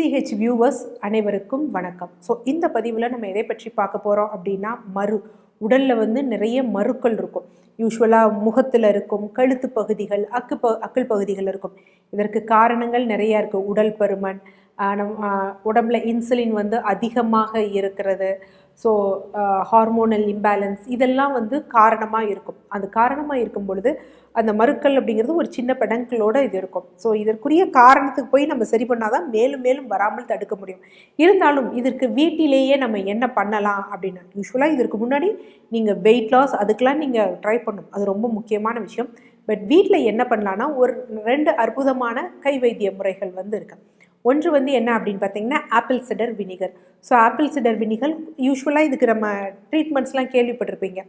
DCH viewers அனைவருக்கும் வணக்கம். So இந்த பதிவில் நம்ம எதை பற்றி பார்க்க போகிறோம் அப்படின்னா மறு. உடலில் வந்து நிறைய மருக்கள் இருக்கும். யூஸ்வலாக முகத்தில் இருக்கும் கழுத்து பகுதிகள் அக்கு ப அக்கல் பகுதிகள் இருக்கும். இதற்கு காரணங்கள் நிறையா இருக்குது உடல் பருமன் நம் உடம்புல இன்சுலின் வந்து அதிகமாக இருக்கிறது. ஸோ ஹார்மோனல் இம்பேலன்ஸ் இதெல்லாம் வந்து காரணமாக இருக்கும். அது காரணமாக இருக்கும் பொழுது அந்த மறுக்கல் அப்படிங்கிறது ஒரு சின்ன பெடங்களோட இது இருக்கும். ஸோ இதற்குரிய காரணத்துக்கு போய் நம்ம சரி பண்ணாதான் மேலும் மேலும் வராமல் தடுக்க முடியும். இருந்தாலும் இதற்கு வீட்டிலேயே நம்ம என்ன பண்ணலாம் அப்படின்னு யூஸ்வலாக இதற்கு முன்னாடி நீங்கள் வெயிட் லாஸ் அதுக்கெலாம் நீங்கள் ட்ரை பண்ணும் அது ரொம்ப முக்கியமான விஷயம். பட் வீட்டில் என்ன பண்ணலான்னா ஒரு ரெண்டு அற்புதமான கை வைத்திய முறைகள் வந்து இருக்கு. ஒன்று வந்து என்ன அப்படின்னு பார்த்தீங்கன்னா apple cider vinegar so apple cider vinegar யூஸ்வலாக இதுக்கு நம்ம ட்ரீட்மெண்ட்ஸ்லாம் கேள்விப்பட்டிருப்பீங்க.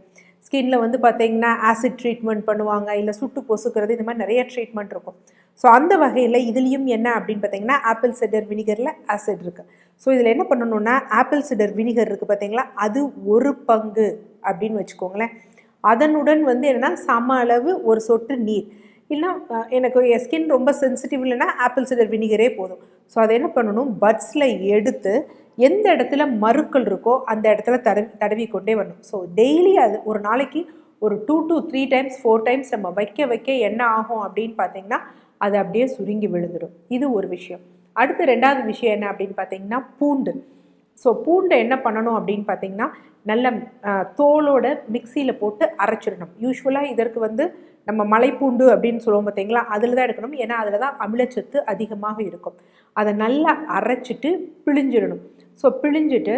ஸ்கின்ல வந்து பார்த்தீங்கன்னா ஆசிட் ட்ரீட்மெண்ட் பண்ணுவாங்க இல்லை சுட்டு பொசுக்கிறது இந்த மாதிரி நிறைய ட்ரீட்மெண்ட் இருக்கும். ஸோ அந்த வகையில் இதுலேயும் என்ன அப்படின்னு பார்த்தீங்கன்னா ஆப்பிள் சிடர் வினிகரில் ஆசிட் இருக்குது ஸோ இதில் என்ன பண்ணணும்னா ஆப்பிள் சிடர் வினிகர் இருக்குது பார்த்தீங்களா அது ஒரு பங்கு அப்படின்னு வச்சுக்கோங்களேன். அதனுடன் வந்து என்னென்னா சம அளவு ஒரு சொட்டு நீர். இல்லைனா எனக்கு என் ஸ்கின் ரொம்ப சென்சிட்டிவ் இல்லைன்னா ஆப்பிள் சிடர் வினிகரே போதும். ஸோ அதை என்ன பண்ணணும்? பட்ஸில் எடுத்து எந்த இடத்துல மறுக்கள் இருக்கோ அந்த இடத்துல தடவி தடவி கொண்டே வரணும். ஸோ டெய்லி அது ஒரு நாளைக்கு ஒரு two to three times four times நம்ம வைக்க வைக்க என்ன ஆகும் அப்படின்னு பார்த்தீங்கன்னா அது அப்படியே சுருங்கி விழுந்துடும் இது ஒரு விஷயம். அடுத்து ரெண்டாவது விஷயம் என்ன அப்படின்னு பார்த்தீங்கன்னா பூண்டு. ஸோ பூண்டை என்ன பண்ணணும் அப்படின்னு பார்த்தீங்கன்னா நல்ல தோலோட மிக்சியில் போட்டு அரைச்சிடணும். யூஸ்வலாக இதற்கு வந்து நம்ம மலைப்பூண்டு அப்படின்னு சொல்லுவோம் பார்த்தீங்களா? அதில் தான் எடுக்கணும். ஏன்னா அதில் தான் அமிலச்சத்து அதிகமாக இருக்கும். அதை நல்லா அரைச்சிட்டு பிழிஞ்சிடணும். ஸோ பிழிஞ்சிட்டு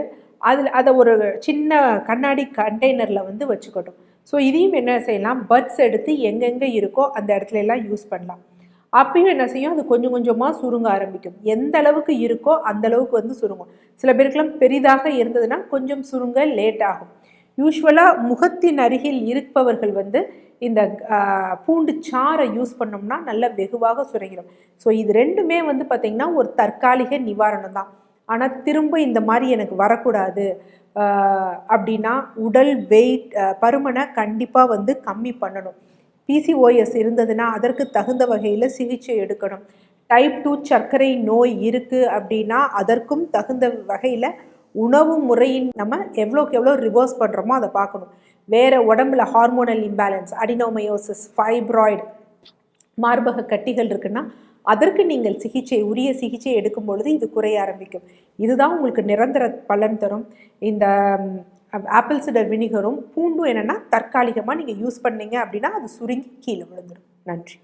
அதில் அதை ஒரு சின்ன கண்ணாடி கண்டெய்னரில் வந்து வச்சுக்கட்டும். ஸோ இதையும் என்ன செய்யலாம்? பட்ஸ் எடுத்து எங்கெங்கே இருக்கோ அந்த இடத்துல எல்லாம் யூஸ் பண்ணலாம். அப்பயும் என்ன செய்யும்? அது கொஞ்சம் கொஞ்சமாக சுருங்க ஆரம்பிக்கும். எந்த அளவுக்கு இருக்கோ அந்த அளவுக்கு வந்து சுருங்கும். சில பேருக்கெல்லாம் பெரிதாக இருந்ததுன்னா கொஞ்சம் சுருங்க லேட் ஆகும். யூஸ்வலாக முகத்தின் அருகில் இருப்பவர்கள் வந்து இந்த பூண்டு சாறை யூஸ் பண்ணோம்னா நல்லா வெகுவாக சுரங்கிடும். ஸோ இது ரெண்டுமே வந்து பார்த்திங்கன்னா ஒரு தற்காலிக நிவாரணம் தான். ஆனால் திரும்ப இந்த மாதிரி எனக்கு வரக்கூடாது அப்படின்னா உடல் வெயிட் பருமனை கண்டிப்பாக வந்து கம்மி பண்ணணும். பிசிஓஎஸ் இருந்ததுன்னா அதற்கு தகுந்த வகையில் சிகிச்சை எடுக்கணும். டைப் டூ சர்க்கரை நோய் இருக்குது அப்படின்னா அதற்கும் தகுந்த வகையில் உணவு முறையின் நம்ம எவ்வளோக்கு எவ்வளோ ரிவர்ஸ் பண்ணுறோமோ அதை பார்க்கணும். வேறு உடம்புல ஹார்மோனல் இம்பேலன்ஸ் அடினோமயோசிஸ் ஃபைப்ராய்டு மார்பக கட்டிகள் இருக்குன்னா அதற்கு நீங்கள் சிகிச்சை உரிய சிகிச்சை எடுக்கும் பொழுது இது குறைய ஆரம்பிக்கும். இதுதான் உங்களுக்கு நிரந்தர பலன் தரும். இந்த ஆப்பிள் சிடர் வினிகரும் பூண்டும் என்னென்னா தற்காலிகமாக நீங்கள் யூஸ் பண்ணீங்க அப்படின்னா அது சுருங்கி கீழே விழுந்துடும் நன்றி.